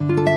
สิ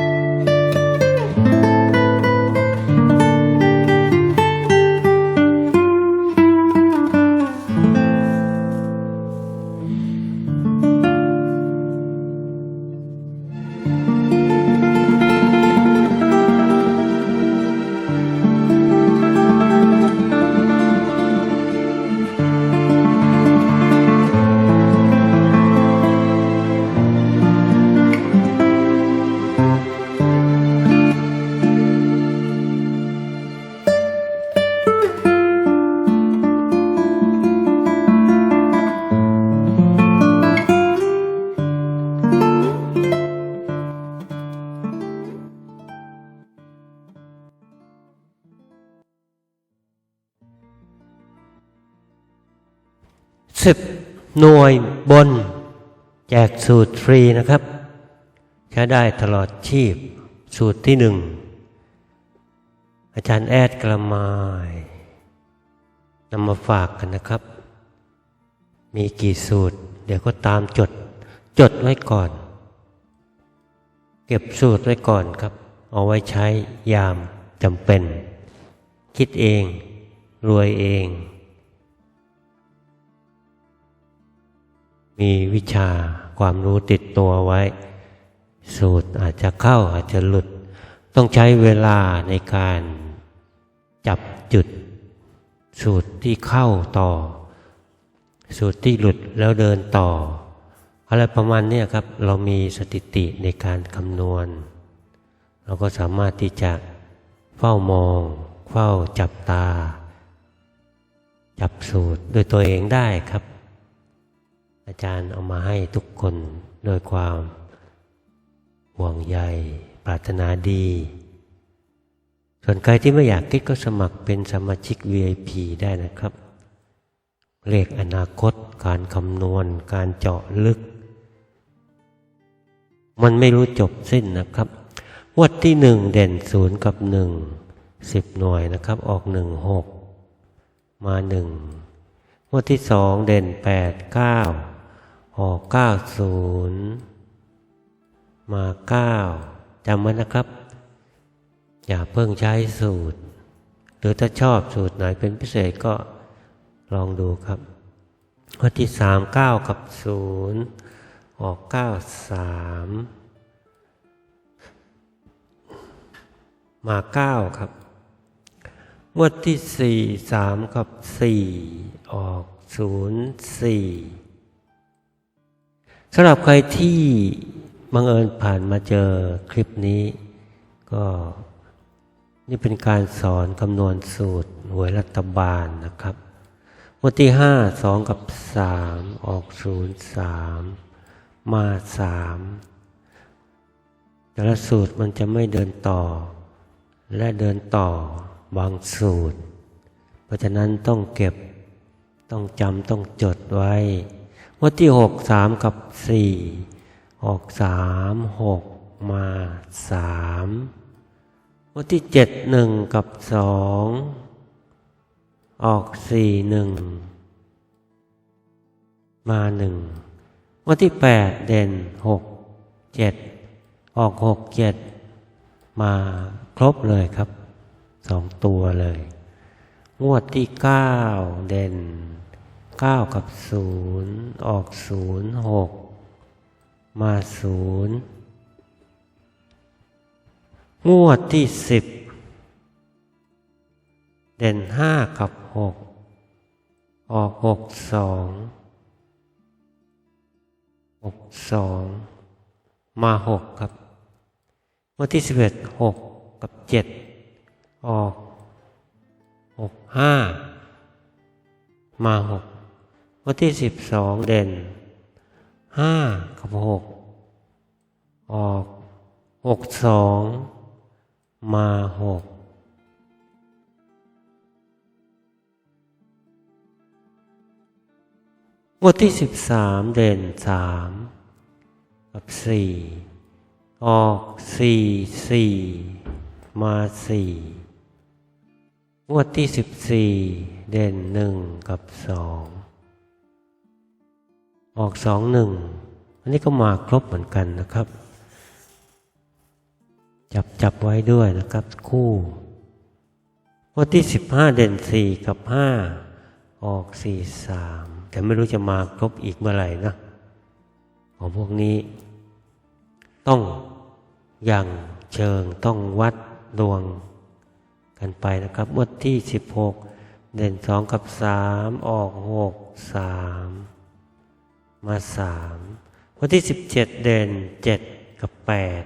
หน่วยบน แจกสูตรฟรีนะครับ ใช้ได้ตลอดชีพ สูตรที่หนึ่ง อาจารย์แอดกระมายนำมาฝากกันนะครับ มีกี่สูตร เดี๋ยวก็ตามจด จดไว้ก่อน เก็บสูตรไว้ก่อนครับ เอาไว้ใช้ยามจำเป็น คิดเอง รวยเอง มีวิชาความรู้ติดตัวไว้ สูตรอาจจะเข้าอาจจะหลุด ต้องใช้เวลาในการจับจุด สูตรที่เข้าต่อ สูตรที่หลุดแล้วเดินต่อ อะไรประมาณนี้ครับ เรามีสถิติในการคำนวณ เราก็สามารถที่จะเฝ้ามอง เฝ้าจับตา จับสูตรด้วยตัวเองได้ครับ อาจารย์เอามาให้ทุกคนโดยความห่วงใยปรารถนาดี ส่วนใครที่ไม่อยากคิดก็สมัครเป็นสมาชิก VIP ได้นะครับ เลขอนาคต การคำนวณ การเจาะลึก มันไม่รู้จบสิ้นนะครับ วัดที่หนึ่งเด่นศูนย์กับหนึ่งสิบหน่วยนะครับ ออกหนึ่งหกมาหนึ่งงวดที่สองเด่นแปดเก้า ออกเก้าศูนย์มาเก้าจำไว้นะครับ อย่าเพิ่งใช้สูตร หรือถ้าชอบสูตรไหนเป็นพิเศษก็ลองดูครับงวดที่สามเก้ากับศูนย์ออกเก้าสามมาเก้าครับงวดที่สี่สามกับสี่ออกศูนย์สี่ สำหรับใครที่บังเอิญผ่านมาเจอคลิปนี้ ก็นี่เป็นการสอนคำนวณสูตรหวยรัฐบาลนะครับงวดที่ห้าสองกับสามออกศูนย์สามมาสามแต่ละสูตรมันจะไม่เดินต่อ และเดินต่อบางสูตร เพราะฉะนั้นต้องเก็บต้องจำต้องจดไว้ วันที่หกสามกับสี่ออกสามหกมาสามวันที่เจ็ดหนึ่งกับสองออกสี่หนึ่งมาหนึ่งวันที่แปดเด่นหกเจ็ดออกหกเจ็ดมาครบเลยครับสองตัวเลย งวดที่เก้าเด่น ก้ากับศูนย์ออกศูนย์หกมาศูนย์งวดที่สิบเด่นห้ากับหกออกหกสองหกสองมาหกครับงวันที่สิบเอ็ดหกกับเจ็ดออกหกห้ามาหก วันที่สิบสองเด่นห้ากับหกออกหกสองมาหกวันที่สิบสามเด่นสามกับสี่ออกสี่สี่มาสี่งวดที่สิบสี่เด่นหนึ่งกับสอง ออกสองหนึ่งอันนี้ก็มาครบเหมือนกันนะครับ จับจับไว้ด้วยนะครับคู่วันที่สิบห้าเด่นสี่กับห้าออกสี่สามแต่ไม่รู้จะมาครบอีกเมื่อไหร่นะ ของพวกนี้ ต้องอย่างเชิงต้องวัดดวงกันไปนะครับ วันที่สิบหกเด่นสองกับสามออกหกสาม มาสามวันที่สิบเจ็ดเด่นเจ็ดกับแปด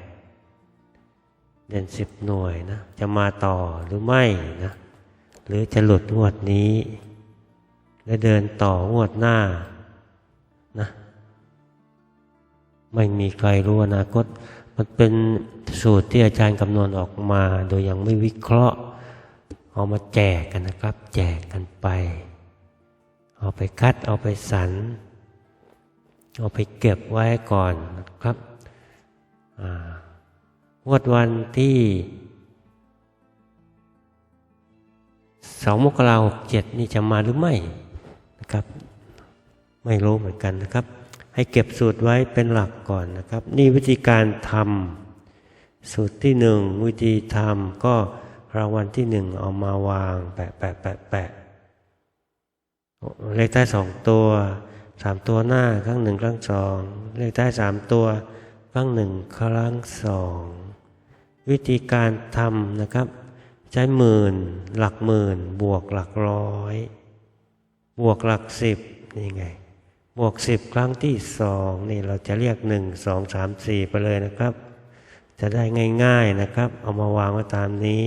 เด่นสิบหน่วยนะ จะมาต่อหรือไม่นะ หรือจะหลุดงวดนี้ และเดินต่องวดหน้านะไม่มีใครรู้อนาคต มันเป็นสูตรที่อาจารย์คำนวณออกมา โดยยังไม่วิเคราะห์ เอามาแจกกันนะครับ แจกกันไป เอาไปคัดเอาไปสัน เอาไปเก็บไว้ก่อนครับงวดวันที่สองมกราหกเจ็ดนี่จะมาหรือไม่นะครับ ไม่รู้เหมือนกันนะครับ ให้เก็บสูตรไว้เป็นหลักก่อนนะครับ นี่วิธีการทำสูตรที่หนึ่งวิธีทำก็รางวัลที่หนึ่งเอามาวางแปะแปะแปะแปะเลขท้ายสองตัว สามตัวหน้าครั้งหนึ่งครั้งสองเลขท้ายสามตัวครั้งหนึ่งครั้งสองวิธีการทำนะครับ ใช้หมื่น หลักหมื่น บวกหลักร้อย บวกหลักสิบนี่ไง บวกสิบครั้งที่สองนี่เราจะเรียกหนึ่งสองสามสี่ไปเลยนะครับ จะได้ง่าย ๆนะครับ เอามาวางไว้ตามนี้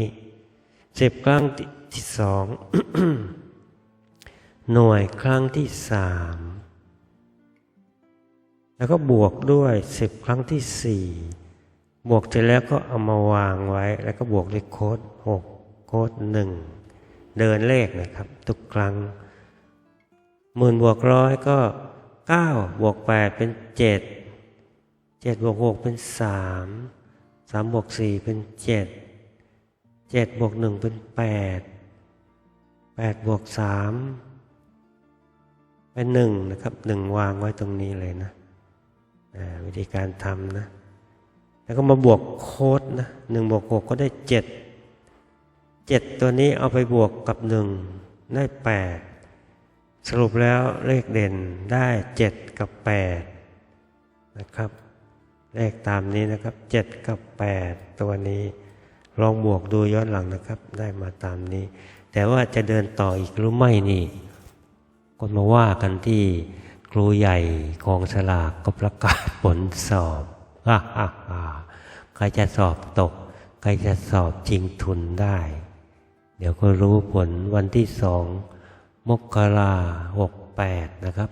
สิบครั้งที่สองหน่วยครั้งที่สาม แล้วก็บวกด้วยสิบครั้งที่สี่บวกเสร็จแล้วก็เอามาวางไว้ แล้วก็บวกด้วยโค้ดหกโค้ดหนึ่งเดินเลขนะครับ ทุกครั้งหมื่นบวกร้อยก็เก้าบวกแปดเป็นเจ็ดเจ็ดบวกหกเป็นสามสามบวกสี่เป็นเจ็ดเจ็ดบวกหนึ่งเป็นแปดแปดบวกสามเป็นหนึ่งนะครับหนึ่งวางไว้ตรงนี้เลยนะ วิธีการทำนะ แล้วก็มาบวกโค้ดนะหนึ่งบวกหกก็ได้เจ็ดเจ็ดตัวนี้เอาไปบวกกับหนึ่งได้แปดสรุปแล้วเลขเด่นได้เจ็ดกับแปดนะครับ เลขตามนี้นะครับเจ็ดกับแปดตัวนี้ลองบวกดูย้อนหลังนะครับ ได้มาตามนี้ แต่ว่าจะเดินต่ออีกหรือไม่นี่ก็มาว่ากันที่ ครูใหญ่กองสลากก็ประกาศผลสอบฮ่าฮ่าฮ่าใครจะสอบตก ใครจะสอบจริงทุนได้ เดี๋ยวก็รู้ผลวันที่สองมกราหกแปดนะครับ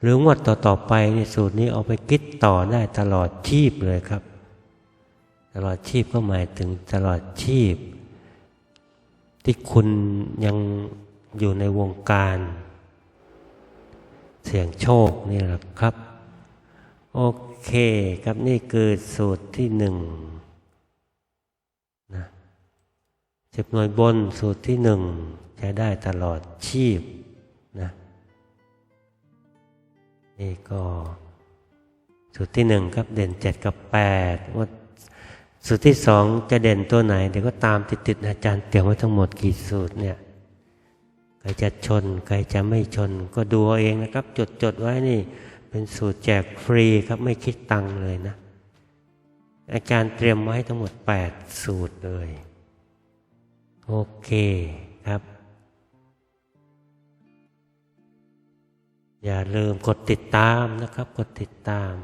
หรืองวดต่อๆไปในสูตรนี้เอาไปคิดต่อได้ตลอดชีพเลยครับ ตลอดชีพก็หมายถึงตลอดชีพ ที่คุณยังอยู่ในวงการ เสี่ยงโชคนี่แหละครับ โอเคครับนี่คือสูตรที่หนึ่งนะสิบหน่วยบนสูตรที่หนึ่งใช้ได้ตลอดชีพนะนี่ก็สูตรที่หนึ่งครับเด่นเจ็ดกับแปดว่าสูตรที่สองจะเด่นตัวไหน เดี๋ยวก็ตามติดๆอาจารย์เตรียมไว้ทั้งหมดกี่สูตรเนี่ย ใครจะชน ใครจะไม่ชน ก็ดูเอาเองนะครับ จดจดไว้นี่ เป็นสูตรแจกฟรีครับไม่คิดตังค์เลยนะ อาจารย์เตรียมไว้ทั้งหมดแปดสูตรเลย โอเคครับ อย่าลืมกดติดตามนะครับ กดติดตาม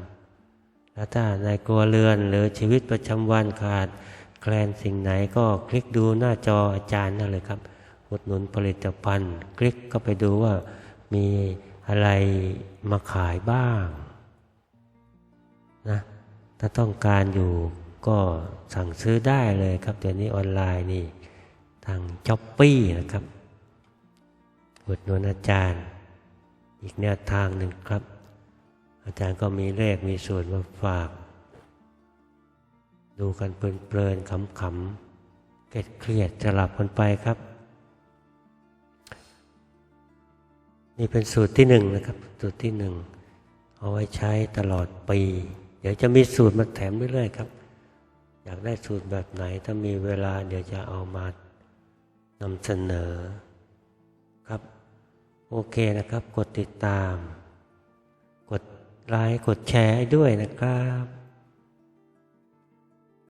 แล้วถ้าในครัวเรือนหรือชีวิตประจำวันขาดแคลนสิ่งไหนก็คลิกดูหน้าจออาจารย์นั่นเลยครับ อุดหนุนผลิตภัณฑ์ คลิกก็ไปดูว่ามีอะไรมาขายบ้างนะถ้าต้องการอยู่ก็สั่งซื้อได้เลยครับ เดี๋ยวนี้ออนไลน์นี่ ทางช้อปปี้นะครับอุดหนุนอาจารย์ อีกแนวทางหนึ่งครับ อาจารย์ก็มีเลขมีส่วนมาฝาก ดูกันเพลินๆขำๆเก็ดเครียดจะหลับกันไปครับ นี่เป็นสูตรที่หนึ่งนะครับ สูตรที่หนึ่งเอาไว้ใช้ตลอดปี เดี๋ยวจะมีสูตรมาแถมเรื่อยๆครับ อยากได้สูตรแบบไหนถ้ามีเวลา เดี๋ยวจะเอามานำเสนอครับ โอเคนะครับ กดติดตาม กดไลค์กดแชร์ด้วยนะครับ